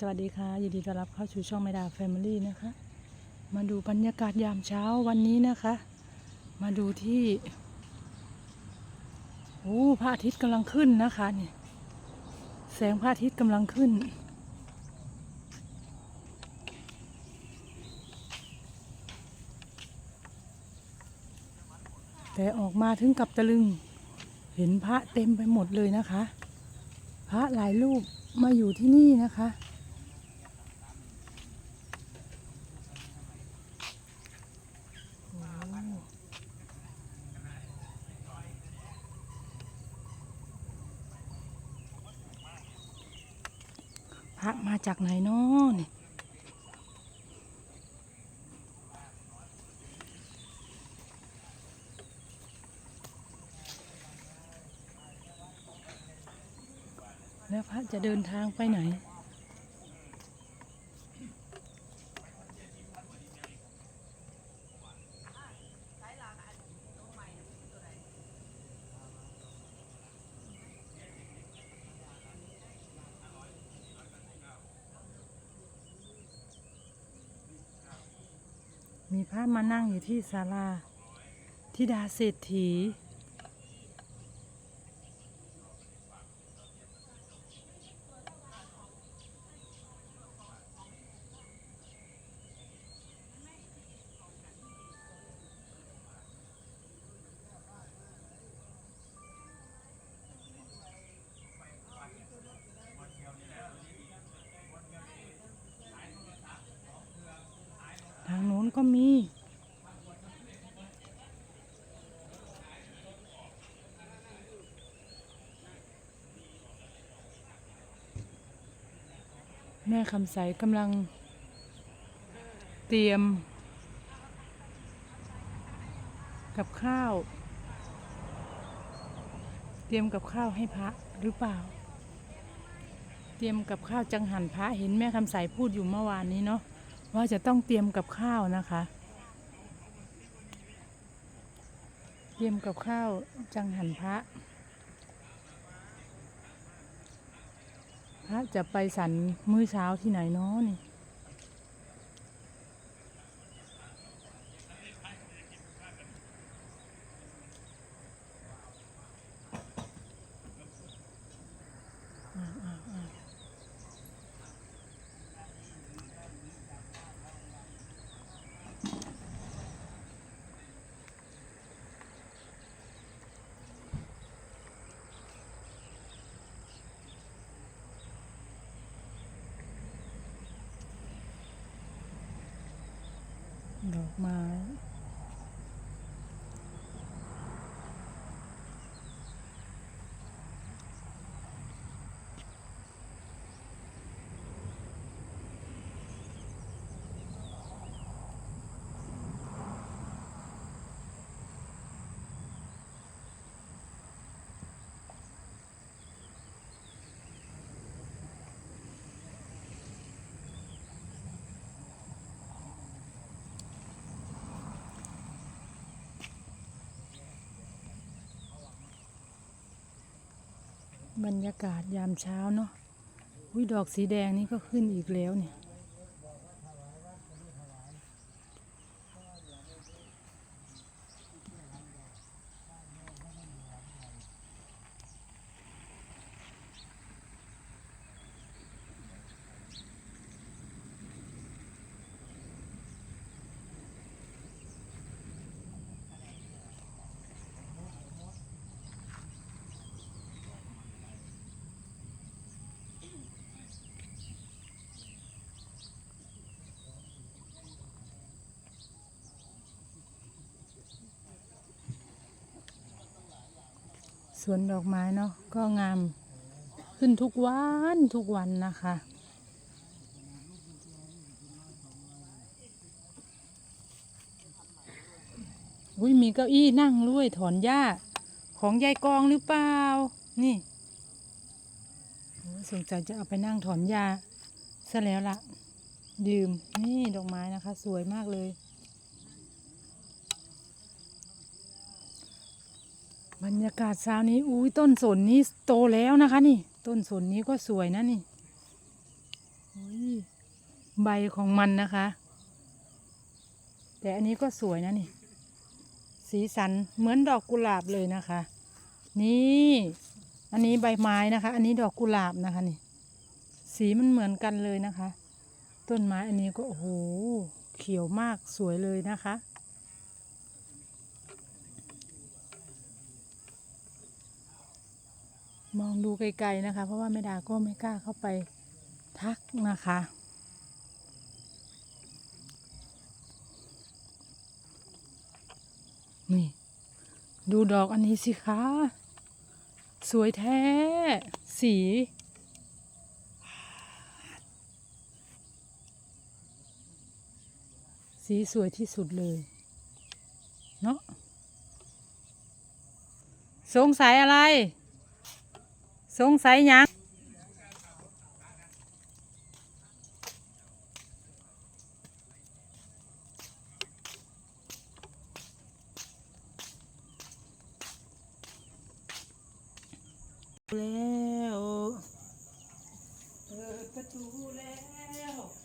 สวัสดีค่ะยินดีต้อนรับเข้าสู่ช่องไมดาแฟมิลี่นะคะ มาดูบรรยากาศยามเช้าวันนี้นะคะ มาดูที่โอ้พระอาทิตย์กำลังขึ้นนะคะเนี่ยแสงพระอาทิตย์กำลังขึ้น แต่ออกมาถึงกับตะลึง เห็นพระเต็มไปหมดเลยนะคะ พระหลายรูปมาอยู่ที่นี่นะคะ พ ระมาจากไหนเนาะนี่แล้วพระจะเดินทางไปไหน มีพระมานั่งอยู่ที่ศาลาทิดาเศรษฐี ก็มี แม่คำใสกำลัง เตรียม กับข้าว เตรียมกับข้าวให้พระหรือเปล่า เตรียมกับข้าวจังหันพระเห็นแม่คำใสพูดอยู่เมื่อวานนี้เนาะ ว่าจะต้องเตรียมกับข้าวนะคะ เตรียมกับข้าวจังหันพระ พระจะไปสันมื้อเช้าที่ไหนเนาะนี่ ดอกไม้ บรรยากาศยามเช้าเนาะวิดอกสีแดงนี่ก็ขึ้นอีกแล้วเนี่ย สวนดอกไม้เนาะก็งามขึ้นทุกวันทุกวันนะคะ อุ้ยมีเก้าอี้นั่งด้วยถอนหญ้าของยายกองหรือเปล่า นี่สงสัยจะเอาไปนั่งถอนหญ้าซะแล้วละดื่มนี่ดอกไม้นะคะ สวยมากเลย บรรยากาศเช้านี้อุ้ยต้นสนนี้โตแล้วนะคะ นี่ ต้นสนนี้ก็สวยนะนี่ใบของมันนะคะ แต่อันนี้ก็สวยนะนี่ สีสันเหมือนดอกกุหลาบเลยนะคะ นี่ อันนี้ใบไม้นะคะ อันนี้ดอกกุหลาบนะคะนี่ สีมันเหมือนกันเลยนะคะ ต้นไม้อันนี้ก็โอ้โหเขียวมากสวยเลยนะคะ มองดูไกลๆนะคะ เพราะว่าแม่ดาก็ไม่กล้าเข้าไปทักนะคะ นี่ ดูดอกอันนี้สิคะ สวยแท้ สีสีสวยที่สุดเลย เนาะสงสัยอะไร สงสัยยังแล้วเปิดประตูแล้ว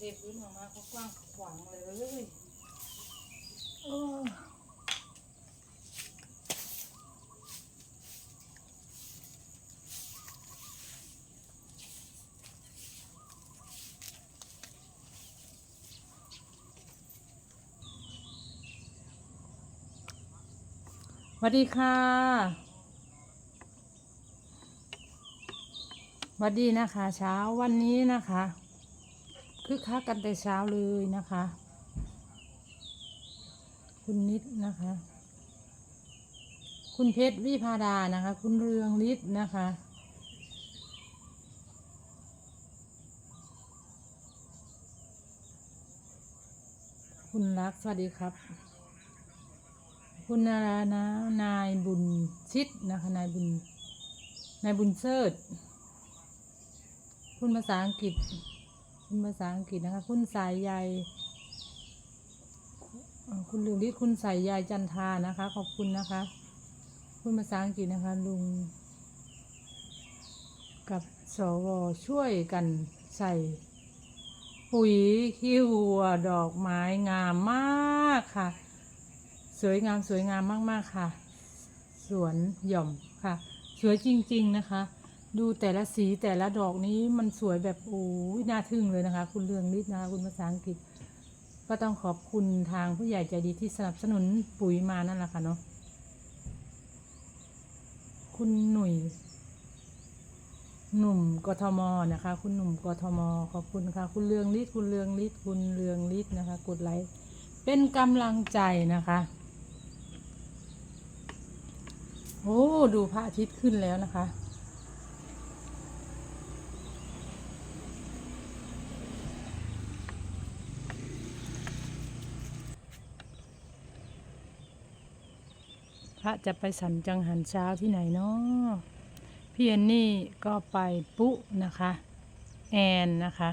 ทพื้นออกมาก็กว้างขวางเลยโอ้สวัสดีค่ะสวัสดีนะคะ เช้าวันนี้นะคะ คึกคักกันแต่เช้าเลยนะคะ คุณนิดนะคะ คุณเพชรวิพาดานะคะ คุณเรืองฤทธิ์นะคะคุณรัก สวัสดีครับ คุณนารานะนายบุญชิดนะคะ นายบุญ นายบุญเซิดคุณภาษาอังกฤษ คุณภาษาอังกฤษนะคะ คุณสายใยเอ่คุณลืมที่คุณสายใยจันทานะคะ ขอบคุณนะคะ คุณภาษาอังกฤษนะคะ ลุง กับสวช่วยกันใส่ปุ๋ยขี้วัวดอกไม้งามมากค่ะ สวยงามสวยงามมาก ๆ ค่ะ สวนหย่อมค่ะ สวยจริง ๆ นะคะ ดูแต่ละสีแต่ละดอกนี้มันสวยแบบโอ้ยน่าทึ่งเลยนะคะ คุณเรืองฤทธิ์นะคะคุณภาษาอังกฤษ ก็ต้องขอบคุณทางผู้ใหญ่ใจดีที่สนับสนุนปุ๋ยมานั่นแหละค่ะเนาะคุณหนุ่ยหนุ่มกทมนะคะ คุณหนุ่มกทมขอบคุณค่ะ คุณเรืองฤทธิ์คุณเรืองฤทธิ์คุณเรืองฤทธิ์นะคะ กดไลค์เป็นกำลังใจนะคะโอ้ดูพระอาทิตย์ขึ้นแล้วนะคะ ระจะไปสันจังหันเช้าที่ไหนเนาะพี่แอนนี่ก็ไปปุ๊นะคะ แอนนะคะ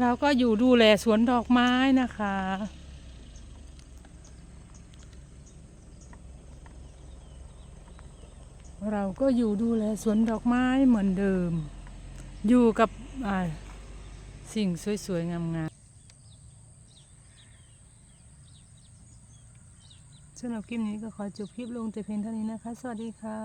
เราก็อยู่ดูแลสวนดอกไม้นะคะ เราก็อยู่ดูแลสวนดอกไม้เหมือนเดิม อยู่กับสิ่งสวยๆ งามๆสำหรับคลิปนี้ก็ขอจบคลิปลงแต่เพียงเท่านี้นะคะ สวัสดีค่ะ